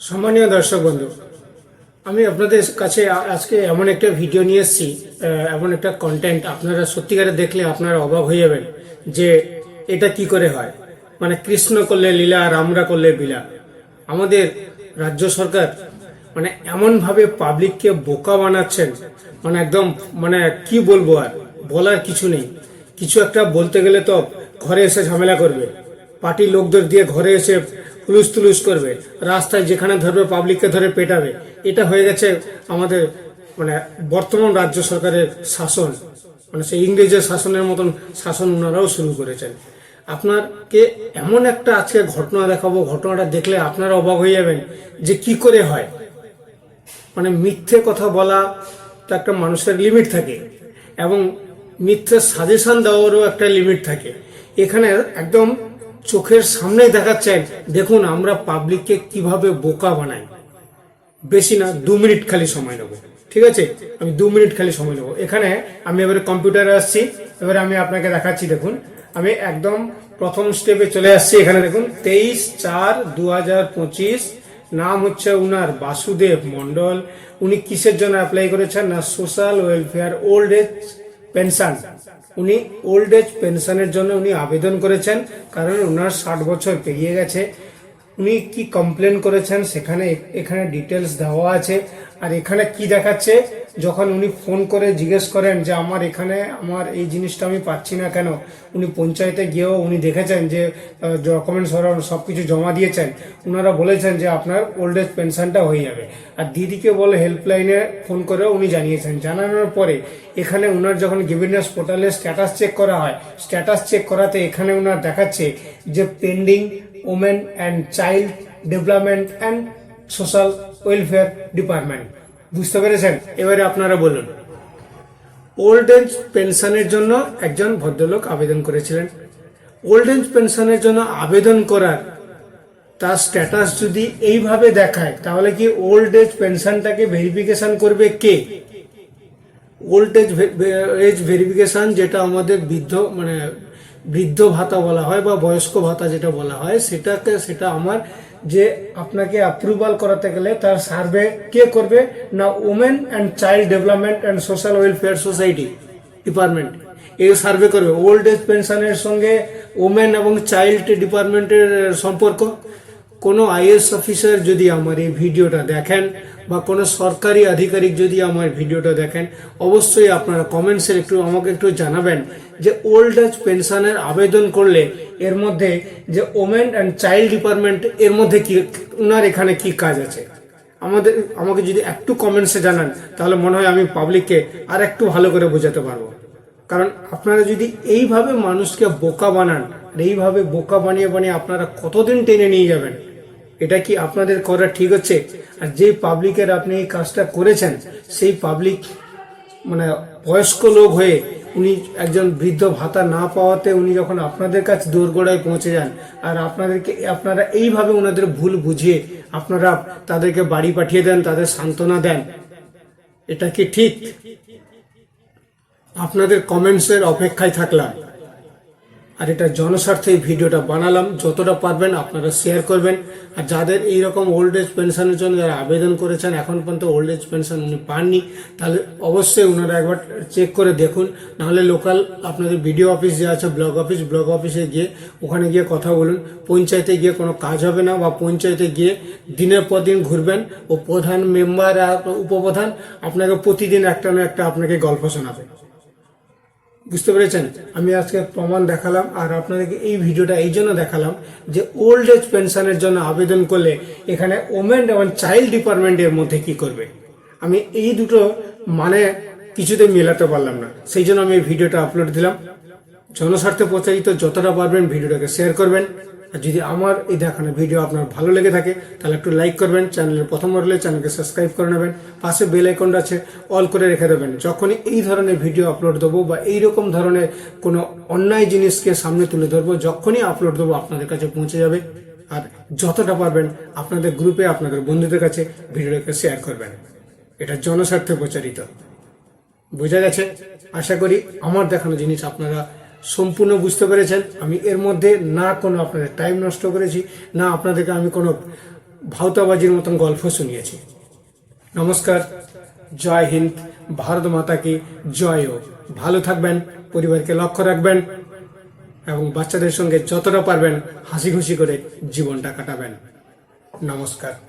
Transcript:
সম্মানীয় দর্শক বন্ধু, আমি আপনাদের কাছে আজকে এমন একটা ভিডিও নিয়ে এসেছি এমন একটা কন্টেন্ট আপনারা সত্যিকারে দেখলে আপনারা অবাক হয়ে যাবেন যে এটা কি করে হয়। মানে কৃষ্ণ করলে লীলা আর আমরা করলে বিলা আমাদের রাজ্য সরকার মানে এমনভাবে পাবলিককে বোকা বানাচ্ছেন মানে একদম মানে কি বলব আর, বলার কিছু নেই। কিছু একটা বলতে গেলে তো ঘরে এসে ঝামেলা করবে। পার্টির লোকদের দিয়ে ঘরে এসে হুলুস তুলুস করবে। রাস্তায় যেখানে ধরবে পাবলিককে ধরে পেটাবে। এটা হয়ে গেছে আমাদের মানে বর্তমান রাজ্য সরকারের শাসন। মানে সেই ইংরেজের শাসনের মতন শাসন ওনারাও শুরু করেছেন। আপনাকে এমন একটা আজকে ঘটনা দেখাবো। ঘটনাটা দেখলে আপনারা অবাক হয়ে যাবেন যে কি করে হয়। মানে মিথ্যে কথা বলা তো একটা মানুষের লিমিট থাকে এবং মিথ্যে সাজেশন দেওয়ারও একটা লিমিট থাকে। এখানে একদম চোখের সামনে দেখাচ্ছেন, দেখুন আমরা পাবলিককে কীভাবে বোকা বানাই। বেশি না, দু মিনিট খালি সময় নেব। ঠিক আছে? আমি দু মিনিট খালি সময় নেব। এখানে আমি এবারে কম্পিউটারে আসছি। এবারে আমি আপনাকে দেখাচ্ছি, দেখুন। আমি একদম প্রথম স্টেপে চলে আসছি এখানে, দেখুন। তেইশ চার দু নাম হচ্ছে উনার বাসুদেব মন্ডল উনি কিসের জন্য অ্যাপ্লাই করেছেন? না social welfare old age pension উনি ওল্ড এজ পেনশনের জন্য উনি আবেদন করেছেন, কারণ ওনার ষাট বছর পেরিয়ে গেছে। উনি কি কমপ্লেন করেছেন সেখানে, এখানে ডিটেলস দেওয়া আছে। আর এখানে কি দেখাচ্ছে? যখন উনি ফোন করে জিজ্ঞেস করেন যে আমার এখানে আমার এই জিনিসটা আমি পাচ্ছি না কেন, উনি পঞ্চায়েতে গিয়েও উনি দেখেছেন যে ডকুমেন্টস সব কিছু জমা দিয়েছেন ওনারা বলেছেন যে আপনার ওল্ড এজ পেনশনটা হয়ে যাবে। আর দিদিকে বলে হেল্পলাইনে ফোন করেও উনি জানিয়েছেন। জানানোর পরে এখানে ওনার যখন গিভিনেস পোর্টালে স্ট্যাটাস চেক করা হয় স্ট্যাটাস চেক করাতে এখানে ওনার দেখাচ্ছে যে pending women and child development and social welfare department বুঝতে পেরেছেন? এবারে আপনারা বলুন। ওল্ড এজ পেনশনের জন্য একজন ভদ্রলোক আবেদন করেছিলেন। ওল্ড এজ পেনশনের জন্য আবেদন করার তার স্ট্যাটাস যদি এইভাবে দেখায়, তাহলে কি ওল্ড এজ পেনশনটাকে ভেরিফিকেশন করবে কে? ওল্ড এজ এজ ভেরিফিকেশন যেটা আমাদের বৃদ্ধ মানে বৃদ্ধ ভাতা বলা হয় বা বয়স্ক ভাতা যেটা বলা হয়, সেটাকে, সেটা আমার যে আপনাকে অ্যাপ্রুভাল করাতে গেলে তার সার্ভে কে করবে? না women and child development and social welfare society department এই সার্ভে করবে। ওল্ড এজ পেনশনের সঙ্গে ওমেন এবং চাইল্ড ডিপার্টমেন্টের সম্পর্ক। কোনো আইএস অফিসার যদি আমার এই ভিডিওটা দেখেন বা কোনো সরকারি আধিকারিক যদি আমার ভিডিওটা দেখেন, অবশ্যই আপনারা কমেন্টসে একটু আমাকে একটু জানাবেন যে ওল্ড এজ পেনশনের আবেদন করলে এর মধ্যে যে ওমেন অ্যান্ড চাইল্ড ডিপার্টমেন্ট এর মধ্যে কি ওনার এখানে কি কাজ আছে? আমাদের, আমাকে যদি একটু কমেন্টসে জানান, তাহলে মনে হয় আমি পাবলিককে আর একটু ভালো করে বোঝাতে পারব। কারণ আপনারা যদি এইভাবে মানুষকে বোকা বানান এইভাবে বোকা বানিয়ে বানিয়ে আপনারা কতদিন টেনে নিয়ে যাবেন? এটা কি আপনাদের করা ঠিক হচ্ছে? আর যে পাবলিকের আপনি এই কাজটা করেছেন, সেই পাবলিক মানে বয়স্ক লোক হয়ে উনি একজন বৃদ্ধ ভাতা না পাওয়াতে উনি যখন আপনাদের কাছে দোরগোড়ায় পৌঁছে যান, আর আপনাদেরকে, আপনারা এইভাবে ওনাদের ভুল বুঝিয়ে আপনারা তাদেরকে বাড়ি পাঠিয়ে দেন, তাদের সান্ত্বনা দেন, এটা কি ঠিক? আপনাদের কমেন্টসের অপেক্ষায় থাকলাম। আর এটা জনস্বার্থে এই ভিডিওটা বানালাম। যতটা পারবেন আপনারা শেয়ার করবেন। আর যাদের এইরকম ওল্ড এজ পেনশনের জন্য যারা আবেদন করেছেন, এখন পর্যন্ত ওল্ড এজ পেনশন উনি পাননি, তাহলে অবশ্যই ওনারা একবার চেক করে দেখুন। নাহলে লোকাল আপনাদের বিডিও অফিস যে আছে ব্লক অফিস ব্লক অফিসে গিয়ে, ওখানে গিয়ে কথা বলুন। পঞ্চায়েতে গিয়ে কোনো কাজ হবে না বা পঞ্চায়েতে গিয়ে দিনের পর দিন ঘুরবেন ও প্রধান মেম্বার আর উপপ্রধান আপনাকে প্রতিদিন একটা না একটা আপনাকে গল্প শোনাবে। বুঝতে পেরেছেন? আমি আজকে প্রমাণ দেখালাম আর আপনাদেরকে এই ভিডিওটা এই জন্য দেখালাম যে ওল্ড এজ পেনশনের জন্য আবেদন করলে এখানে ওমেন এবং চাইল্ড ডিপার্টমেন্টের মধ্যে কি করবে? আমি এই দুটো মানে কিছুতে মেলাতে পারলাম না। সেই জন্য আমি এই ভিডিওটা আপলোড দিলাম। জনস্বার্থে প্রচারিত যতটা পারবেন ভিডিওটাকে শেয়ার করবেন। আর যদি আমার এই দেখানো ভিডিও আপনার ভালো লেগে থাকে, তাহলে একটু লাইক করবেন চ্যানেলের প্রথম হলে চ্যানেলকে সাবস্ক্রাইব করে নেবেন, পাশে বেল আইকনটা আছে অল করে রেখে দেবেন। যখনই এই ধরনের ভিডিও আপলোড দেবো বা এইরকম ধরনের কোনো অন্যায় জিনিসকে সামনে তুলে ধরবো, যখনই আপলোড দেবো, আপনাদের কাছে পৌঁছে যাবে। আর যতটা পারবেন, আপনাদের গ্রুপে আপনাদের বন্ধুদের কাছে ভিডিওটাকে শেয়ার করবেন। এটা জনস্বার্থে প্রচারিত। বোঝা গেছে? আশা করি আমার দেখানো জিনিস আপনারা সম্পূর্ণ বুঝতে পেরেছেন। আমি এর মধ্যে না কোনো আপনাদের টাইম নষ্ট করেছি, না আপনাদেরকে আমি কোনো ভাওতাবাজির মতন গল্প শুনিয়েছি। নমস্কার, জয় হিন্দ, ভারত মাতাকে জয় হোক। ভালো থাকবেন, পরিবারকে লক্ষ্য রাখবেন এবং বাচ্চাদের সঙ্গে যতটা পারবেন হাসি খুশি করে জীবনটা কাটাবেন। নমস্কার।